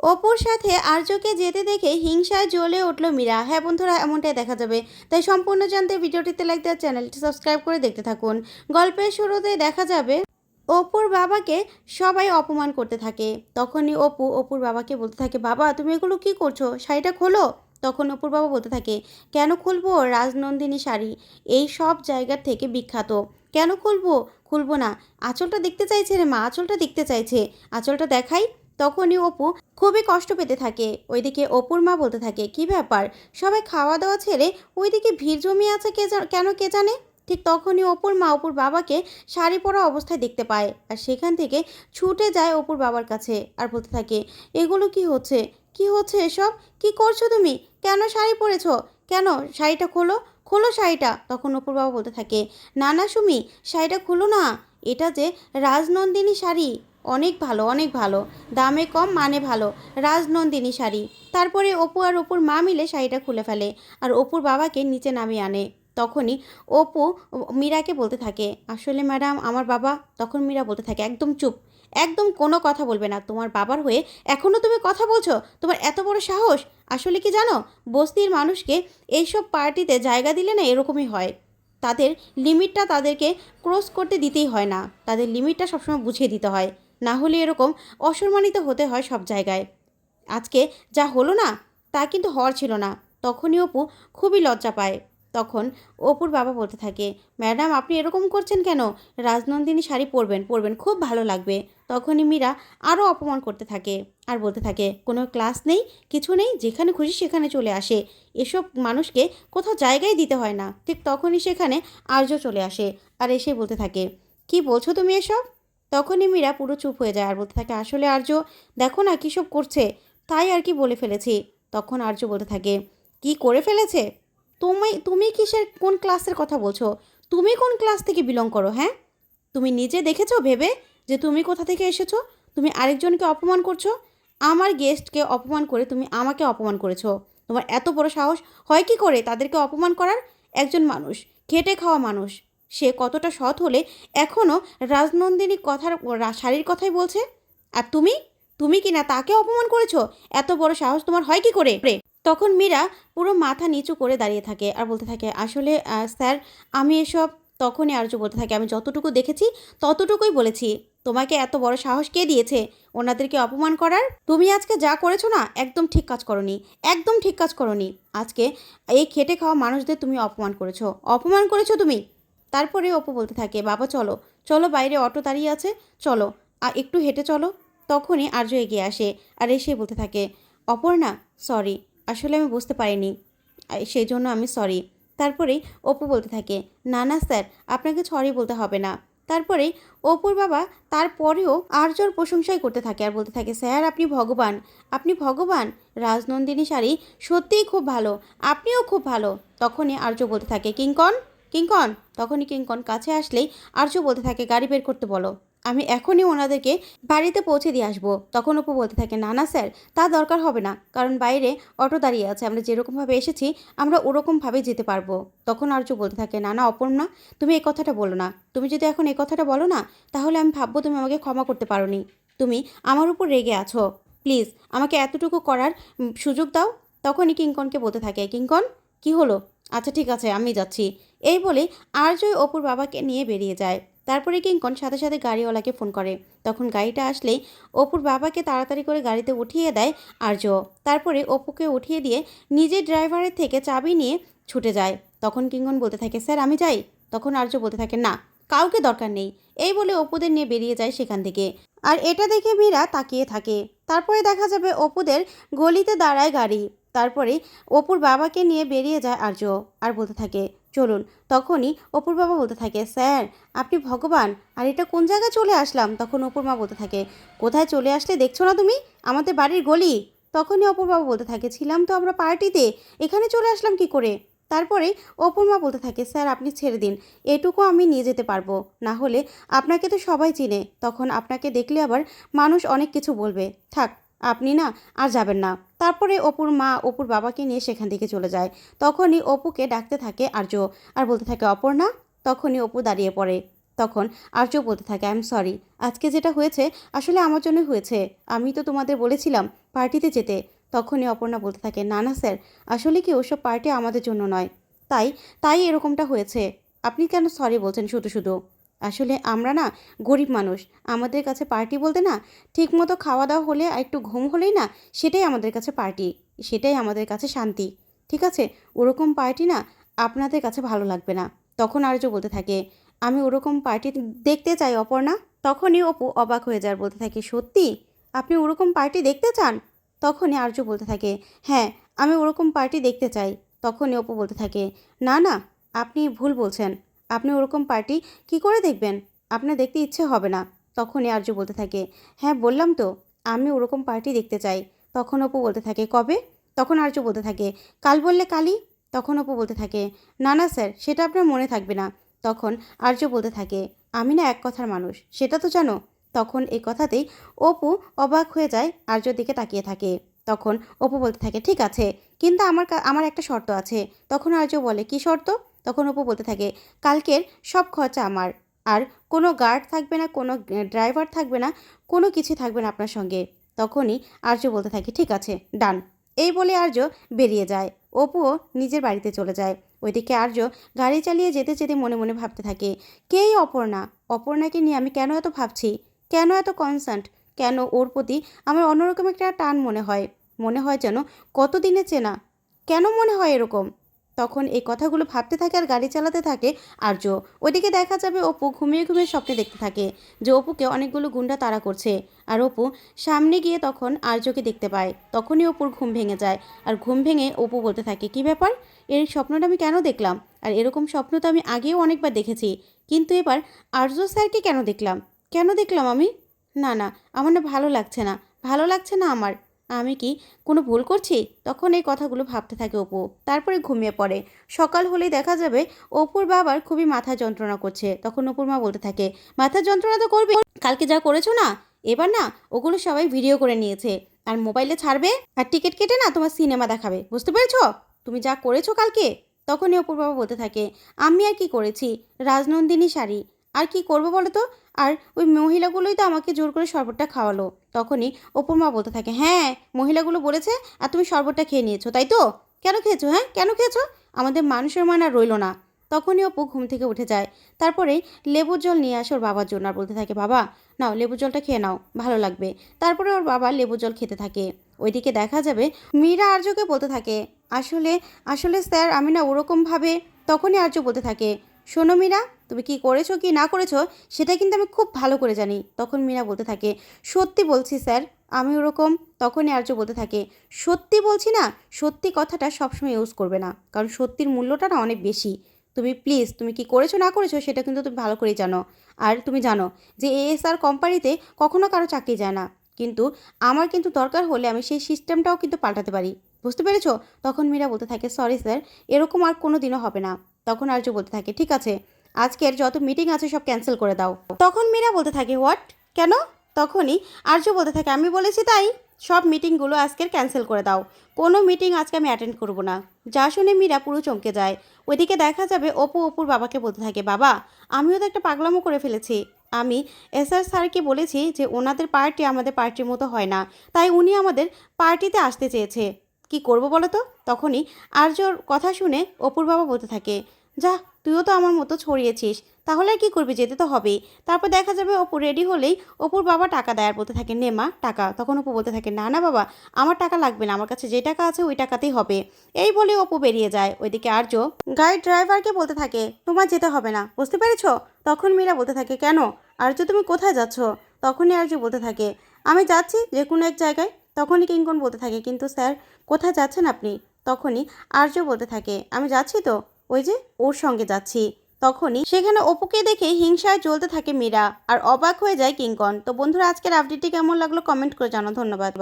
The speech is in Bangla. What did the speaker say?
অপুর সাথে আর্যকে যেতে দেখে হিংসায় জ্বলে উঠল মীরা। হ্যাঁ বন্ধুরা, এমনটাই দেখা যাবে। তাই সম্পূর্ণ জানতে ভিডিওটিতে লাইক দেওয়ার চ্যানেলটি সাবস্ক্রাইব করে দেখতে থাকুন। গল্পের শুরুতে দেখা যাবে, অপুর বাবাকে সবাই অপমান করতে থাকে। তখনই অপু অপুর বাবাকে বলতে থাকে, বাবা, তুমি এগুলো কি করছ? শাড়িটা খোলো। তখন অপুর বাবা বলতে থাকে, কেন খুলবো? রাজনন্দিনী শাড়ি। এই সব জায়গার থেকে বিখ্যাত। কেন খুলবো? খুলবো না। আঁচলটা দেখতে চাইছে রে মা, আঁচলটা দেখতে চাইছে। আঁচলটা দেখাই। তখনই অপু খুবই কষ্ট পেতে থাকে। ওইদিকে অপুর মা বলতে থাকে, কি ব্যাপার? সবাই খাওয়া দাওয়া ছেড়ে ওইদিকে ভিড় জমিয়ে আছে কে কেন কে জানে? ঠিক তখনই অপুর মা অপুর বাবাকে শাড়ি পরা অবস্থায় দেখতে পায় আর সেখান থেকে ছুটে যায় অপুর বাবার কাছে আর বলতে থাকে, এগুলো কি হচ্ছে? কি হচ্ছে এসব? কি করছ তুমি? কেন শাড়ি পরেছো? কেন? শাড়িটা খোলো খোলো শাড়িটা। তখন অপুর বাবা বলতে থাকে না না সুমি, শাড়িটা খোলো না। এটা যে রাজনন্দিনী শাড়ি। অনেক ভালো অনেক ভালো। দামে কম মানে ভালো। রাজনন্দিনী শাড়ি। তারপরে অপু আর অপুর মা মিলে শাড়িটা খুলে ফেলে আর অপুর বাবাকে নিচে নামিয়ে আনে। তখনই অপু মীরাকে বলতে থাকে, আসলে ম্যাডাম, আমার বাবা, তখন মীরা বলতে থাকে, একদম চুপ। একদম কোনো কথা বলবে না। তোমার বাবার হয়ে এখনও তুমি কথা বলছো? তোমার এত বড় সাহস? আসলে কি জানো? বস্তির মানুষকে এইসব পার্টিতে জায়গা দিলে না এরকমই হয়। তাদের লিমিটটা তাদেরকে ক্রস করতে দিতেই হয় না। তাদের লিমিটটা সবসময় বুঝিয়ে দিতে হয়। না হলে এরকম অসম্মানিত হতে হয় সব জায়গায়। আজকে যা হলো না, তা কিন্তু হওয়ার ছিল না। তখনই অপু খুবই লজ্জা পায়। তখন অপুর বাবা বলতে থাকে, ম্যাডাম, আপনি এরকম করছেন কেন? রাজনন্দিনী শাড়ি পরবেন পরবেন, খুব ভালো লাগবে। তখনই মীরা আরও অপমান করতে থাকে আর বলতে থাকে, কোনো ক্লাস নেই, কিছু নেই, যেখানে খুশি সেখানে চলে আসে। এসব মানুষকে কোথাও জায়গায় দিতে হয় না। ঠিক তখনই সেখানে আর্য চলে আসে আর এসে বলতে থাকে, কি বলছো তুমি এসব? তখনই মীরা পুরো চুপ হয়ে যায় আর বলতে থাকে, আসলে আর্য, দেখো না কী সব করছে। তাই আর কি বলে ফেলেছি। তখন আর্য বলতে থাকে, কি করে ফেলেছে? তুমি তুমি কিসের, কোন ক্লাসের কথা বলছো? তুমি কোন ক্লাস থেকে বিলং করো হ্যাঁ? তুমি নিজে দেখেছ, ভেবে, যে তুমি কোথা থেকে এসেছ? তুমি আরেকজনকে অপমান করছ? আমার গেস্টকে অপমান করে তুমি আমাকে অপমান করেছ। তোমার এত বড় সাহস হয় কি করে তাদেরকে অপমান করার? একজন মানুষ, খেটে খাওয়া মানুষ। সে কতটা সৎ হলে এখনও রাজনন্দিনী কথার শাড়ির কথাই বলছে? আর তুমি? তুমি কি না তাকে অপমান করেছ? এত বড় সাহস তোমার হয় কি করে? তখন মীরা পুরো মাথা নিচু করে দাঁড়িয়ে থাকে আর বলতে থাকে, আসলে স্যার, আমি এসব তখনই আর্য বলতে থাকে। আমি যতটুকু দেখেছি, ততটুকুই বলেছি। তোমাকে এত বড় সাহস কে দিয়েছে? ওনাদেরকে অপমান করার? তুমি আজকে যা করেছ না, একদম ঠিক কাজ করনি। একদম ঠিক কাজ করনি। আজকে এই খেটে খাওয়া মানুষদের তুমি অপমান করেছ। অপমান করেছ তুমি? তারপরে অপু বলতে থাকে, বাবা, চলো চলো বাইরে, অটো দাঁড়িয়ে আছে, চলো আর একটু হেঁটে চলো। তখনই আর্য এগিয়ে আসে আর এসে বলতে থাকে, অপর্ণা সরি আসলে আমি বুঝতে পারিনি সেই জন্য আমি সরি তারপরেই অপু বলতে থাকে, না না, স্যার, আপনাকে সরি বলতে হবে না। তারপরেই অপুর বাবা তারপরেও আর্যর প্রশংসাই করতে থাকে আর বলতে থাকে, স্যার, আপনি ভগবান আপনি ভগবান, রাজনন্দিনী শাড়ি সত্যিই খুব ভালো, আপনিও খুব ভালো। তখনই আর্য বলতে থাকে, কিঙ্কন কিঙ্কন? তখনই কিঙ্কন কাছে আসলেই আর্য বলতে থাকে, গাড়ি বের করতে বলো। আমি এখনই ওনাদেরকে বাড়িতে পৌঁছে দিয়ে আসব। তখন অপু বলতে থাকে, না না, স্যার, তা দরকার হবে না, কারণ বাইরে অটো দাঁড়িয়ে আছে। আমরা যেরকমভাবে এসেছি, আমরা ওরকমভাবে যেতে পারব। তখন আর্য বলতে থাকে, না না, অপর্ণা, তুমি এই কথাটা বলো না। তুমি যদি এখন এই কথাটা বলো না, তাহলে আমি ভাববো তুমি আমাকে ক্ষমা করতে পারোনি। তুমি আমার উপর রেগে আছো। প্লিজ, আমাকে এতটুকু করার সুযোগ দাও। তখনই কিঙ্কনকে বলতে থাকে, কিঙ্কন, কি হলো? আচ্ছা ঠিক আছে, আমি যাচ্ছি। এই বলে আর্যই অপুর বাবাকে নিয়ে বেরিয়ে যায়। তারপরে কিঙ্কন সাথে সাথে গাড়িওয়ালাকে ফোন করে। তখন গাড়িটা আসলেই অপুর বাবাকে তাড়াতাড়ি করে গাড়িতে উঠিয়ে দেয় আর্য তারপরে অপুকে উঠিয়ে দিয়ে নিজের ড্রাইভারের থেকে চাবি নিয়ে ছুটে যায়। তখন কিঙ্কন বলতে থাকে, স্যার, আমি যাই। তখন আর্য বলতে থাকে, না, কাউকে দরকার নেই। এই বলে অপুদের নিয়ে বেরিয়ে যায় সেখান থেকে। আর এটা দেখে মীরা তাকিয়ে থাকে। তারপরে দেখা যাবে অপুদের গলিতে দাঁড়ায় গাড়ি। তারপরে অপুর বাবাকে নিয়ে বেরিয়ে যায় আর্য আর বলতে থাকে, চলুন। তখনই অপুর বাবা বলতে থাকে, স্যার, আপনি ভগবান, আর এটা কোন জায়গায় চলে আসলাম? তখন অপুর মা বলতে থাকে, কোথায় চলে আসলে দেখছ না তুমি? আমাদের বাড়ির গলি। তখনই অপুর বাবা বলতে থাকে, ছিলাম তো আমরা পার্টিতে, এখানে চলে আসলাম কি করে? তারপরে অপুর মা বলতে থাকে, স্যার, আপনি ছেড়ে দিন, এটুকু আমি নিয়ে যেতে পারব, না হলে আপনাকে তো সবাই চিনে। তখন আপনাকে দেখলে আবার মানুষ অনেক কিছু বলবে, থাক, আপনি না, আর যাবেন না। তারপরে অপুর মা, অপুর বাবাকে নিয়ে সেখান থেকে চলে যায়। তখনই অপুকে ডাকতে থাকে আর্য আর বলতে থাকে, অপর্ণা। তখনই অপু দাঁড়িয়ে পড়ে। তখন আর্য বলতে থাকে আই এম সরি আজকে যেটা হয়েছে আসলে আমার জন্যই হয়েছে। আমি তো তোমাদের বলেছিলাম পার্টিতে যেতে। তখনই অপর্ণা বলতে থাকে, না না, স্যার, আসলে কি ওসব পার্টি আমাদের জন্য নয়। তাই তাই এরকমটা হয়েছে। আপনি কেন সরি বলছেন শুধু শুধু? আসলে আমরা না গরিব মানুষ। আমাদের কাছে পার্টি বলতে না ঠিকমতো খাওয়া দাওয়া হলে আর একটু ঘুম হলেই না সেটাই আমাদের কাছে পার্টি সেটাই আমাদের কাছে শান্তি। ঠিক আছে? ওরকম পার্টি না আপনাদের কাছে ভালো লাগবে না। তখন আর্য বলতে থাকে, আমি ওরকম পার্টি দেখতে চাই অপর্ণা। তখনই অপু অবাক হয়ে যায় বলতে থাকে, সত্যি? আপনি ওরকম পার্টি দেখতে চান? তখনই আর্য বলতে থাকে হ্যাঁ আমি ওরকম পার্টি দেখতে চাই। তখনই অপু বলতে থাকে, না না, আপনি ভুল বলছেন। আপনি ওরকম পার্টি কি করে দেখবেন? আপনার দেখতে ইচ্ছে হবে না। তখনই আর্য বলতে থাকে হ্যাঁ বললাম তো, আমি ওরকম পার্টি দেখতে চাই। তখন অপু বলতে থাকে, কবে? তখন আর্য বলতে থাকে, কাল বললে কালই। তখন অপু বলতে থাকে, না না, স্যার, সেটা আপনার মনে থাকবে না। তখন আর্য বলতে থাকে, আমি না এক কথার মানুষ, সেটা তো জানো? তখন এই কথাতেই অপু অবাক হয়ে যায়, আর্যর দিকে তাকিয়ে থাকে। তখন অপু বলতে থাকে, ঠিক আছে, কিন্তু আমার আমার একটা শর্ত আছে। তখন আর্য বলে, কি শর্ত? তখন অপু বলতে থাকে, কালকের সব খরচা আমার। আর কোনো গার্ড থাকবে না, কোনো ড্রাইভার থাকবে না, কোনো কিছু থাকবে না আপনার সঙ্গে তখনই আর্য বলতে থাকে, ঠিক আছে, ডান এই বলে আর্য বেরিয়ে যায়। অপুও নিজের বাড়িতে চলে যায়। ওইদিকে আর্য গাড়ি চালিয়ে যেতে যেতে মনে মনে ভাবতে থাকে, কেই অপর্ণা? অপর্ণাকে নিয়ে আমি কেন এত ভাবছি? কেন এত কনসার্ট কেন ওর প্রতি আমার অন্যরকম একটা টান মনে হয়? মনে হয় যেন কতদিনে চেনা? কেন মনে হয় এরকম? তখন এই কথাগুলো ভাবতে থাকে আর গাড়ি চালাতে থাকে। আর্য ওইদিকে দেখা যাবে অপু ঘুমিয়ে ঘুমিয়ে স্বপ্নে দেখতে থাকে। যে অপুকে অনেকগুলো গুন্ডা তাড়া করছে। আর অপু সামনে গিয়ে তখন আর্যকে দেখতে পায়। তখনই অপুর ঘুম ভেঙে যায়। আর ঘুম ভেঙে অপু বলতে থাকে, কি ব্যাপার? এর স্বপ্নটা আমি কেন দেখলাম? আর এরকম স্বপ্ন তো আমি আগেও অনেকবার দেখেছি। কিন্তু এবার আর্য স্যারকে কেন দেখলাম? কেন দেখলাম আমি? না না, আমার না ভালো লাগছে না। ভালো লাগছে না আমার। আমি কি কোনো ভুল করছি? তখন এই কথাগুলো ভাবতে থাকে অপু। তারপরে ঘুমিয়ে পড়ে। সকাল হলেই দেখা যাবে অপুর বাবার খুবই মাথা যন্ত্রণা করছে। তখন অপুর মা বলতে থাকে, মাথা যন্ত্রণা তো করবে। কালকে যা করেছ না, এবার না ওগুলো সবাই ভিডিও করে নিয়েছে। আর মোবাইলে ছাড়বে? আর টিকিট কেটে না তোমার সিনেমা দেখাবে। বুঝতে পেরেছ? তুমি যা করেছ কালকে? তখনই অপুর বাবা বলতে থাকে, আমি আর কি করেছি? রাজনন্দিনী শাড়ি। আর কি করব বলো তো? আর ওই মহিলাগুলোই তো আমাকে জোর করে শরবতটা খাওয়ালো। তখনই অপুর মা বলতে থাকে হ্যাঁ মহিলাগুলো বলেছে আর তুমি শরবতটা খেয়ে নিয়েছো, তাই তো? কেন খেয়েছো হ্যাঁ? কেন খেয়েছো? আমাদের মানুষের মান আর রইল না। তখনই অপু ঘুম থেকে উঠে যায়। তারপরে লেবুর জল নিয়ে আসে ওর বাবার জন্য আর বলতে থাকে, বাবা, নাও লেবুর জলটা খেয়ে নাও, ভালো লাগবে। তারপরে ওর বাবা লেবুর জল খেতে থাকে। ওইদিকে দেখা যাবে মীরা আর্যকে বলতে থাকে, আসলে আসলে স্যার, আমি না ওরকমভাবে, তখনই আর্য বলতে থাকে শোনো মীরা, তুমি কি করেছ কি না করেছ সেটা কিন্তু আমি খুব ভালো করে জানি। তখন মীরা বলতে থাকে, সত্যি বলছি স্যার, আমি ওরকম তখনই আর্য বলতে থাকে, সত্যি বলছি না, সত্যি কথাটা সবসময় ইউজ করবে না, কারণ সত্যির মূল্যটা না অনেক বেশি। তুমি প্লিজ, তুমি কি করেছ না করেছ সেটা কিন্তু তুমি ভালো করেই জানো। আর তুমি জানো যে এএসআর কোম্পানিতে কখনো কারও চাকরি যায় না, কিন্তু আমার কিন্তু দরকার হলে আমি সেই সিস্টেমটাও কিন্তু পাল্টাতে পারি। বুঝতে পেরেছ? তখন মীরা বলতে থাকে সরি স্যার এরকম আর কোনো দিনও হবে না। তখন আর্য বলতে থাকে, ঠিক আছে, আজকের যত মিটিং আছে সব ক্যান্সেল করে দাও। তখন মীরা বলতে থাকে হোয়াট কেন? তখনই আর্য বলতে থাকে, আমি বলেছি তাই, সব মিটিংগুলো আজকের ক্যান্সেল করে দাও। কোনো মিটিং আজকে আমি অ্যাটেন্ড করব না। যা শুনে মীরা পুরো চমকে যায়। ওইদিকে দেখা যাবে অপু অপুর বাবাকে বলতে থাকে, বাবা, আমিও তো একটা পাগলামো করে ফেলেছি। আমি এসআর স্যারকে বলেছি যে, ওনাদের পার্টি আমাদের পার্টির মতো হয় না। তাই উনি আমাদের পার্টিতে আসতে চেয়েছে। কি করব বলো তো? তখনই আর্যর কথা শুনে অপুর বাবা বলতে থাকে, যা, তুইও তো আমার মতো ছড়িয়েছিস, তাহলে আর কি করবি? যেতে তো হবেই। তারপর দেখা যাবে অপু রেডি হলেই অপুর বাবা টাকা দেয় আর বলতে থাকে, নে মা, টাকা। তখন অপু বলতে থাকে, না না বাবা, আমার টাকা লাগবে না, আমার কাছে যে টাকা আছে ওই টাকাতেই হবে। এই বলে অপু বেরিয়ে যায়। ওইদিকে আর্য গাড়ির ড্রাইভারকে বলতে থাকে, তোমার যেতে হবে না, বুঝতে পেরেছ? তখন মীরা বলতে থাকে, কেন? আর্য, তুমি কোথায় যাচ্ছ? তখনই আর্য বলতে থাকে, আমি যাচ্ছি যে কোনো এক জায়গায় তখনই কিঙ্কন বলতে থাকে, কিন্তু স্যার, কোথায় যাচ্ছেন আপনি? তখনই আর্য বলতে থাকে, আমি যাচ্ছি তো? ওই যে, ওর সঙ্গে যাচ্ছি। তখনই সেখানে অপুকে দেখে হিংসায় চলতে থাকে মীরা, আর অবাক হয়ে যায় কিঙ্কন তো বন্ধুরা, আজকের আপডেটটি কেমন লাগল কমেন্ট করে জানো ধন্যবাদ।